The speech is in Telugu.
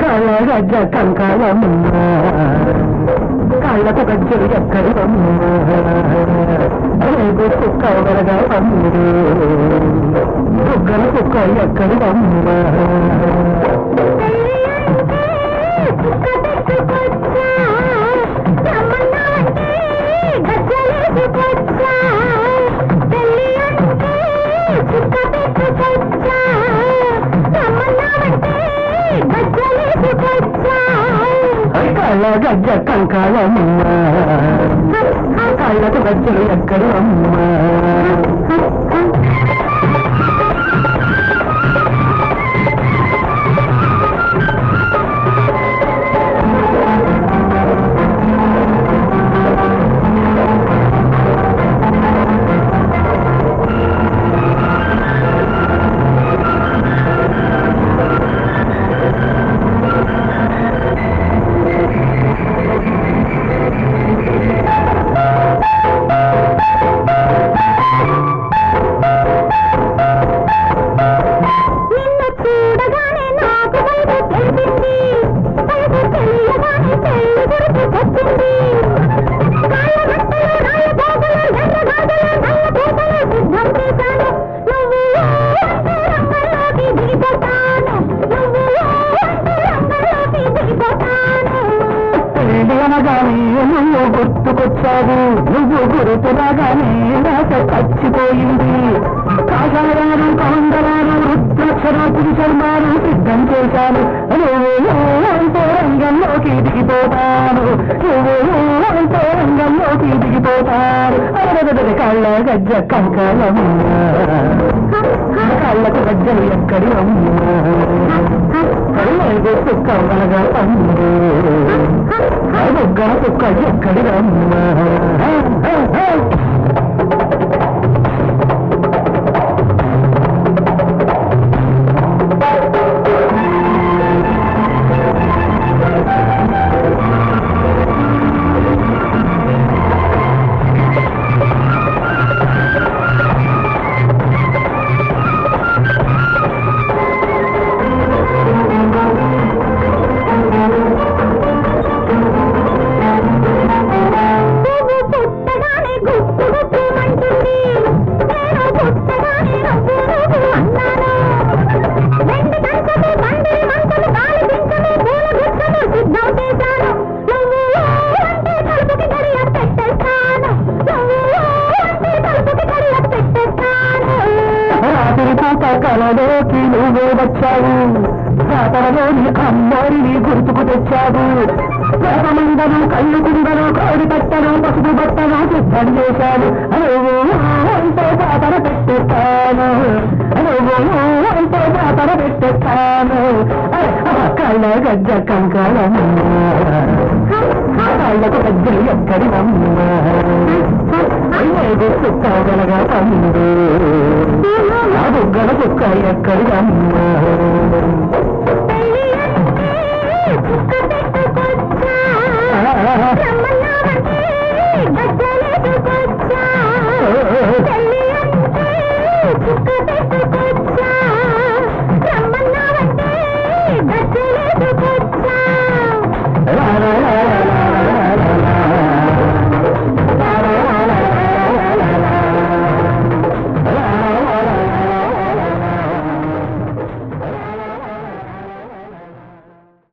కాళ్ళ గజ్జ కంకాలమ్మ కాళ్ళకు గజ్జలు ఎక్కడి అమ్మ కుక్క వెలగా అమ్ముడు కుక్కలు కుక్క ఎక్కడి అమ్మ కళ్ళగజ్జ కంకాలమ్మ. కళ్ళకు గజ్జలు ఎక్కడి అమ్మ. రాగానే నువ్వు గుర్తుకొచ్చావు. నువ్వు గుర్తు రాగానే నాక చచ్చిపోయింది. కాషాయాలు కౌండలాలు రుద్రాక్షలు పురుషర్మాలు సిద్ధం చేశాను. నువ్వు అంటే రంగంలోకి దిగిపోతాను నువ్వు అంటే రంగంలోకి దిగిపోతాను అరగదగ కళ్ళ గజ్జ కంకాలమ్మ కళ్ళకు గజ్జలు ఎక్కడి అమ్మ కళ్ళ సుక్క వలగా అమ్మ బుగ్గన కుక్క నువ్వే వచ్చావు. జాతరలోని అమ్మోరిని గుర్తుకు తెచ్చావు. మందలు కళ్ళు కుండలు కోడి పట్టలు పసుపు బట్టలు సిద్ధం చేశాను నువ్వు అంటే జాతర పెట్టేస్తాను. నువ్వు అంటే జాతర పెట్టేస్తాను. కళ్ళ గజ్జ కంకాలమ్మ కళ్ళకు గజ్జలు ఎక్కడి నమ్మ. లేదు పండు. ఆ బుగ్గల కుక్క ఎక్కడి